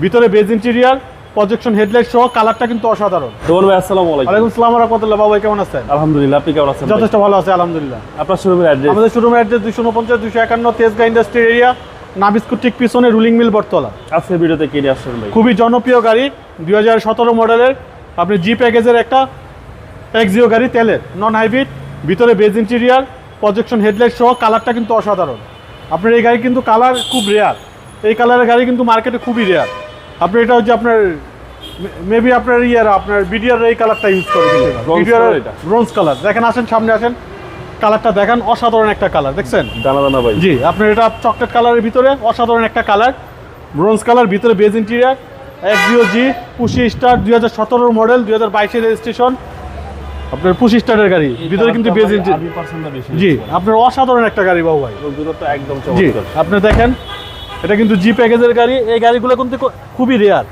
ভিতরে beige interior projection headlight সহ কালারটা কিন্তু অসাধারণ। তোমর ভাই আসসালামু আলাইকুম। ওয়ালাইকুম আসসালাম রহমতুল্লাহ। বাবা কেমন আছেন? আলহামদুলিল্লাহ আপনি কেমন আছেন যথেষ্ট ভালো আছে আলহামদুলিল্লাহ। আপনার শোরুমের অ্যাড্রেস আমাদের শোরুমের অ্যাড্রেস দুশো উনপঞ্চাশ দুশো একান্ন তেজগা ইন্ডাস্ট্রি এরিয়া নাবিস্কুট ঠিক পিছনে রুলিং মিল বটতলা। আজকের ভিডিওতে কিনে আসছেন ভাই? খুবই জনপ্রিয় গাড়ি দুই হাজার সতেরো মডেলের আপনি জি প্যাকেজের একটা এক্সিও গাড়ি তেলের নন হাইব্রিড ভিতরে বেজ ইন্টেরিয়ার প্রজেকশন হেডলাইট সহ কালারটা কিন্তু অসাধারণ। আপনার এই গাড়ি কিন্তু কালার খুব রেয়ার এই কালারের গাড়ি কিন্তু মার্কেটে খুবই রেয়ার আপনি এটা হচ্ছে আপনার মেবি আপনার ইয়ার আপনার বিডিআর এই কালারটা ইউজ করে Bronze color এটা? ব্রোঞ্জ কালার দেখেন আসেন সামনে আসেন। কালারটা দেখেন অসাধারণ একটা কালার দেখছেন? দানা দানা ভাই। জি আপনার এটা চকলেট কালারের ভিতরে অসাধারণ একটা কালার ব্রোঞ্জ কালার ভিতরে beige interior Axio G push start দুই হাজার সতেরোর মডেল দুই হাজার বাইশের রেজিস্ট্রেশন আপনার পুশি স্টারের গাড়ি ভিতরে কিন্তু বেজ ইন্টেরিয়ার জি আপনার অসাধারণ একটা গাড়ি বাবু ভাই। একদম জি আপনি দেখেন এটা কিন্তু জি প্যাকেজের গাড়ি। এই গাড়িগুলো কিন্তু খুবই রেয়ার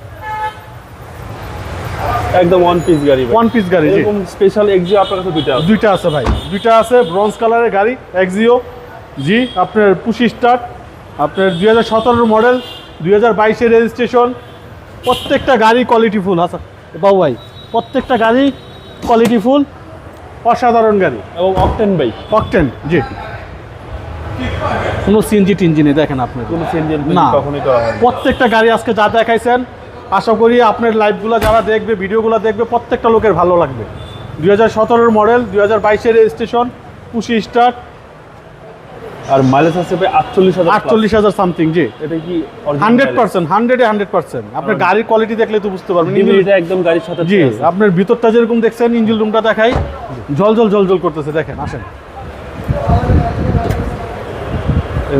একদম ওয়ান পিস গাড়ি ওয়ান পিস গাড়ি জি। এরকম স্পেশাল এক্সিও আপনার কাছে দুইটা আছে? দুইটা আছে ভাই। দুইটা আছে ব্রোঞ্জ কালারের গাড়ি এক্সিও জি আপনার পুশি স্টার্ট আপনার দুই হাজার সতেরোর মডেল দুই হাজার বাইশের রেজিস্ট্রেশন প্রত্যেকটা গাড়ি কোয়ালিটি ফুল আচ্ছা বাবু ভাই প্রত্যেকটা গাড়ি কোয়ালিটি ফুল অসাধারণ গাড়ি। এবং অকটেন ভাই। অকটেন জি। কোনো সিএনজি টিনজি নেই দেখেন আপনি। কোনো চেঞ্জের না। প্রত্যেকটা গাড়ি আজকে যা দেখাইছেন আশা করি আপনার লাইভগুলো যারা দেখবে ভিডিওগুলো দেখবে প্রত্যেকটা লোকের ভালো লাগবে। দুই হাজার সতেরোর মডেল দুই হাজার বাইশের রেজিস্ট্রেশন পুশি স্টার্ট আর মাইলেজ আছে আটচল্লিশ হাজার আটচল্লিশ হাজার সামথিং জি। এটা কি হান্ড্রেড পার্সেন্ট হান্ড্রেডে হান্ড্রেড পার্সেন্ট আপনার গাড়ির কোয়ালিটি দেখলে তো বুঝতে পারবেন। একদম গাড়ির সাথে জি আপনার ভিতরটা যেরকম দেখছেন ইঞ্জিন রুমটা দেখাই। জল জল জল জল করতেছে দেখেন আসেন এটা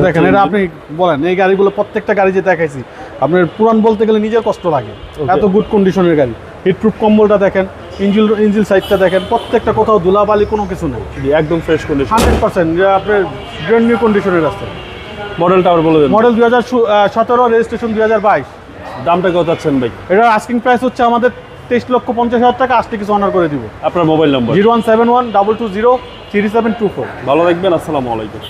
দেখেন এটা আপনি বলেন এই গাড়িগুলো প্রত্যেকটা গাড়ি যে দেখাইছি আপনার পুরান বলতে গেলে নিজের কষ্ট লাগে। এত গুড কন্ডিশনের গাড়ি। হিটপ্রুফ কম্বলটা দেখেন ইঞ্জিল ইঞ্জিল সাইডটা দেখেন প্রত্যেকটা কোথাও ধুলাবালি কোনো কিছু নেই। একদম ফ্রেশ কন্ডিশন হান্ড্রেড পার্সেন্ট আপনার ব্র্যান্ড নিউ কন্ডিশনের আছে। মডেলটা আবার বলে দেন। মডেল দুই হাজার সতেরো রেজিস্ট্রেশন দুই হাজার বাইশ। দামটা কত চাচ্ছেন ভাই? এটার আস্কিং প্রাইস হচ্ছে আমাদের তেইশ লক্ষ পঞ্চাশ হাজার টাকা আসতে কিছু অনার করে দিব। আপনার mobile number zero one seven one double two zero three seven two four. ভালো রাখবেন আসসালামু আলাইকুম।